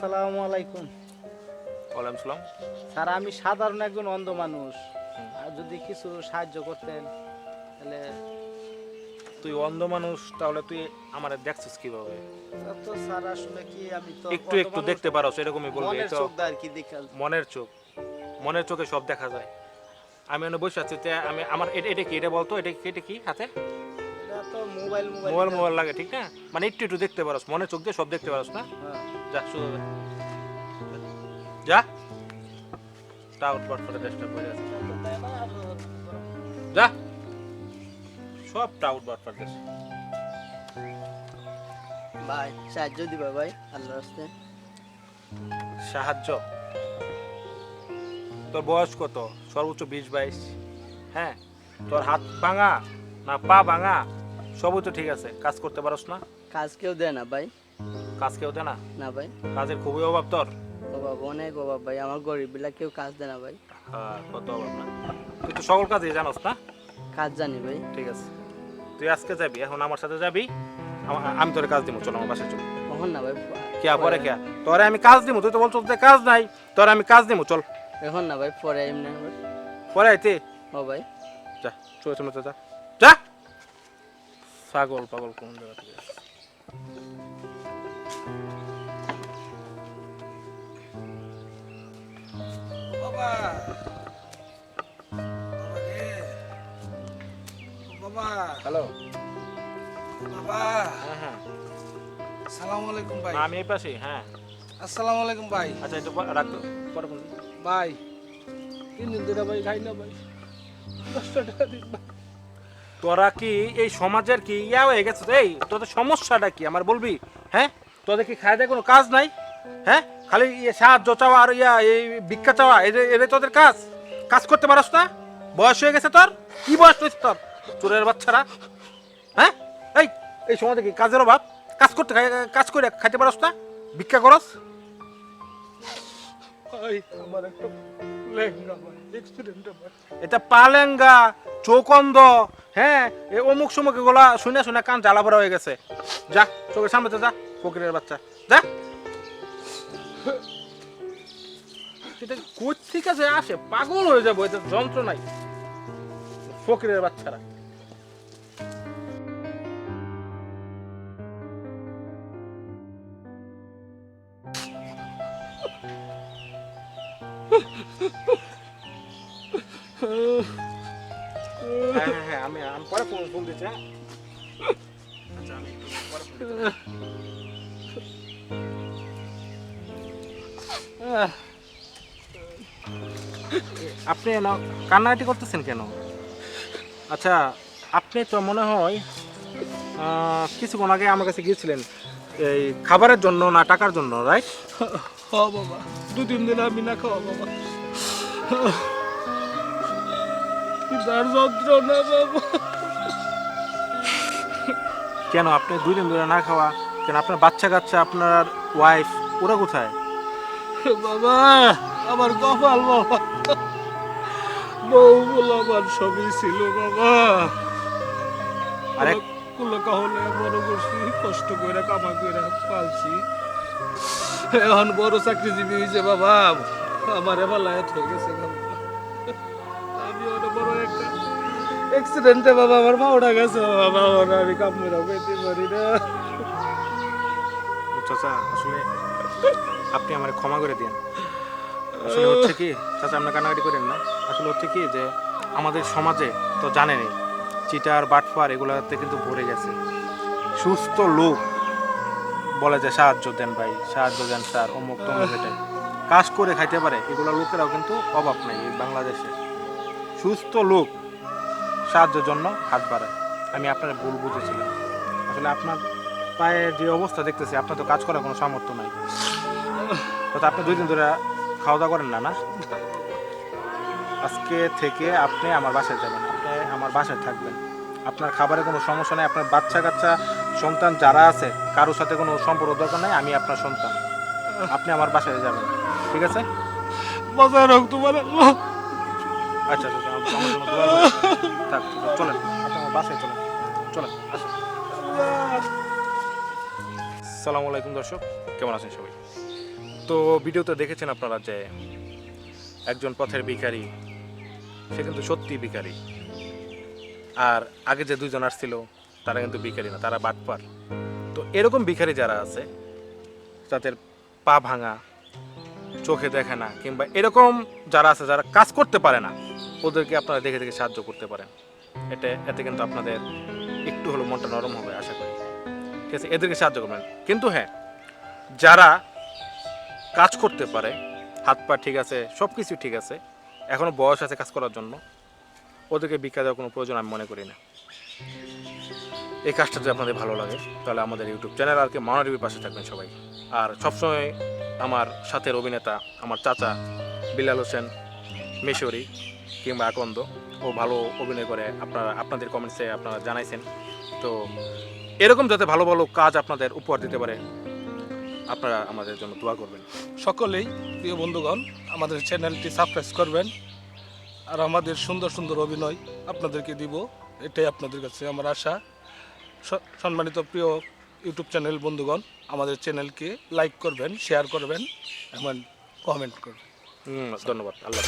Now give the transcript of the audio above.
আসসালামু আলাইকুম। ওয়ালাইকুম সালাম। স্যার আমি সাধারণ একজন অন্ধ মানুষ। আর যদি কিছু সাহায্য করতেন তাহলে তুই অন্ধ মানুষ তাহলে তুই আমার দেখছিস কীভাবে? তো স্যার আসলে কি আমি তো একটু একটু দেখতে পারো এরকমই বলবি মনের চোখ আর কি দেখা মনের চোখ। মনের চোখে সব দেখা যায়। আমি এনে বসে আছি আমি আমার এটা কি এটা বলতো? এটা কি এটা কি হাতে? তো মোবাইল মোবাইল মোবাইল লাগে ঠিক না? মানে একটু একটু দেখতে পারস মনে চোখ দিয়ে সব দেখতে পারস না? হ্যাঁ। যা হবে। যা। টাউট পাট করে চেষ্টা করে যা। সব টাউট বাট পাট দেশ। ভাই সাহায্য দিবা ভাই আল্লাহর রাস্তে সাহায্য? তোর বয়স কত? সর্বোচ্চ বিশ বাইশ। হ্যাঁ? তোর হাত ভাঙা না পা ভাঙা? সবই তো ঠিক আছে। কাজ করতে পারস না? কাজ কেউ দেয় না ভাই। কাজ কেউ দে না? না ভাই। কাজের খুবই অভাব তোর? অভাব অনেক অভাব ভাই। আমার গরিব বিলাক কেউ কাজ দেয় না ভাই। হ্যাঁ কত অভাব না? তুই তো সকল কাজই জানোস না? কাজ জানি ভাই। ঠিক আছে। তুই আজকে যাবি এখন আমার সাথে যাবি। আমি তোর কাজ দিব চল আমার বাসায় চল। কখন না ভাই? কে পরে কে তোরে আমি কাজ দিব তুই তো বলছো যে কাজ নাই। তোরে আমি কাজ দিব চল। এখন না ভাই পরে এমনি। পরে আইতে ও ভাই। যা চলে চলে যা। যা পাগল কোন জায়গা থেকে বাবা! বাবা হ্যালো। বাবা! হ্যাঁ হ্যাঁ। সালাম আলাইকুম ভাই। আমি এই পাশে হ্যাঁ। আসসালামু আলাইকুম ভাই। আচ্ছা একটু পরে রাখতো পরে ভাই তিন দিন ধরে ভাই খাই না ভাই। দশটা টাকা দিন ভাই। তোরা কি এই সমাজের কি ইয়া হয়ে গেছে এই, তোদের সমস্যাটা কি? আমার বলবি? হ্যাঁ? তোদের কি খায় কোনো কাজ নাই? হ্যাঁ? খালি ইয়ে সাহায্য চাওয়া আর ইয়া, এই ভিক্ষা চাওয়া, এদের তোদের কাজ? কাজ করতে পারস না? বয়স হয়ে গেছে তোর? কি বয়স হয়েছে তোর? চোরের বাচ্চারা? হ্যাঁ? এই এই সমাজে কি কাজের অভাব? কাজ করতে কাজ করে খাইতে পারস না? ভিক্ষা করস? আমার একটা এটা পালেঙ্গা, চৌকন্দ হ্যাঁ এ অমুক সমুক এগুলা শুনে শুনে কান জ্বালা ভরা হয়ে গেছে। যা, চোখের সামনে যা, ফকিরের বাচ্চা। যা। এটা কোথেকে যে আসে? পাগল হয়ে যাব, এটা যন্ত্র নাই ফকিরের বাচ্চারা। হ্যাঁ হ্যাঁ হ্যাঁ আচ্ছা আপনি কান্নাকাটি করতেছেন কেন? আচ্ছা আপনি তো মনে হয় কিছুক্ষণ আগে আমার কাছে গিয়েছিলেন, এই খাবারের জন্য না টাকার জন্য রাইট হ বাবা। দু তিন দিন আমি না খাওয়া বাবা। তার যন্ত্রণা বাবা। কেন? আপনি দুই দিন ধরে না খাওয়া কেন আপনার বাচ্চা কাচ্চা আপনার ওয়াইফ ওরা কোথায়? বাবা আমার কপাল বাবা। বউ বলে আমার সবই ছিল বাবা। আরে কুলো কাহলে বড় করছি কষ্ট করে কামা করে পালছি। এখন বড় চাকরিজীবী হয়েছে বাবা। আমার এবার লায়াত হয়ে গেছে বাবা। আমার গেছে বাবা পেতে পারি না। আসলে আপনি আমার ক্ষমা করে দিন আসলে হচ্ছে কি, চাচা আপনার কান্নাকাটি করেন না। আসলে হচ্ছে কি যে, আমাদের সমাজে তো জানেনই, চিটার, বাটফার, এগুলোতে কিন্তু ভরে গেছে। সুস্থ লোক। বলে যে সাহায্য দেন ভাই, সাহায্য দেন স্যার, অমুক তমুক এটাই। কাজ করে খাইতে পারে, এগুলো লোকেরাও কিন্তু অভাব নাই এই বাংলাদেশে। সুস্থ লোক সাহায্যের জন্য হাত বাড়ায়। আমি আপনার ভুল বুঝেছিলাম। আসলে আপনার পায়ে যে অবস্থা দেখতেছি, আপনার তো কাজ করার কোনো সামর্থ্য নাই। তো আপনি দুই দিন ধরে খাওয়া দাওয়া করেন না না? আজকে থেকে আপনি আমার বাসায় যাবেন, আপনি আমার বাসায় থাকবেন। আপনার খাবারে কোনো সমস্যা নেই আপনার বাচ্চা কাচ্চা সন্তান যারা আছে কারোর সাথে কোনো সম্পর্ক দরকার নাই আমি আপনার সন্তান। আপনি আমার বাসায় যাবেন ঠিক আছে? বাজার হোক তোমার আল্লাহ। আচ্ছা আচ্ছা আচ্ছা, আমার জন্য দোয়া থাক চলেন আপনি আমার বাসায় চলেন চলেন আসেন। সালামু আলাইকুম দর্শক কেমন আছেন সবাই? তো ভিডিওতে দেখেছেন আপনারা যে একজন পথের ভিখারি সে কিন্তু সত্যি ভিখারি। আর আগে যে দুজন আসছিল, তারা কিন্তু ভিখারি না, তারা বাটপার। তো এরকম ভিখারি যারা আছে, তাদের পা ভাঙা, চোখে দেখে না, কিংবা এরকম যারা আছে, যারা কাজ করতে পারে না, ওদেরকে আপনারা দেখে দেখে সাহায্য করতে পারেন। এটা এতে কিন্তু আপনাদের একটু হলো মনটা নরম হবে, আশা করি। ঠিক আছে, এদেরকে সাহায্য করবেন। কিন্তু হ্যাঁ যারা কাজ করতে পারে, হাত পা ঠিক আছে সব কিছু ঠিক আছে, এখনও বয়স আছে কাজ করার জন্য ওদেরকে ভিক্ষা দেওয়ার কোনো প্রয়োজন আমি মনে করি না। এই কাজটা যদি আপনাদের ভালো লাগে, তাহলে আমাদের ইউটিউব চ্যানেল আর কি মানা পাশে থাকবেন সবাই। আর সবসময় আমার সাথের অভিনেতা, আমার চাচা বিলাল হোসেন মিশরি কিংবা আকন্দ, ও ভালো অভিনয় করে, আপনারা, আপনাদের কমেন্টসে আপনারা জানাইছেন। তো এরকম যাতে ভালো ভালো কাজ আপনাদের উপহার দিতে পারে, আপনারা আমাদের জন্য দোয়া করবেন। সকলেই প্রিয় বন্ধুগণ, আমাদের চ্যানেলটি সাবস্ক্রাইব করবেন। আর আমাদের সুন্দর সুন্দর অভিনয় আপনাদেরকে দিব। এটাই আপনাদের কাছে আমার আশা। সম্মানিত প্রিয় ইউটিউব চ্যানেল বন্ধুগণ, আমাদের চ্যানেলকে লাইক করবেন, শেয়ার করবেন এবং কমেন্ট করবেন। ধন্যবাদ। আল্লাহ।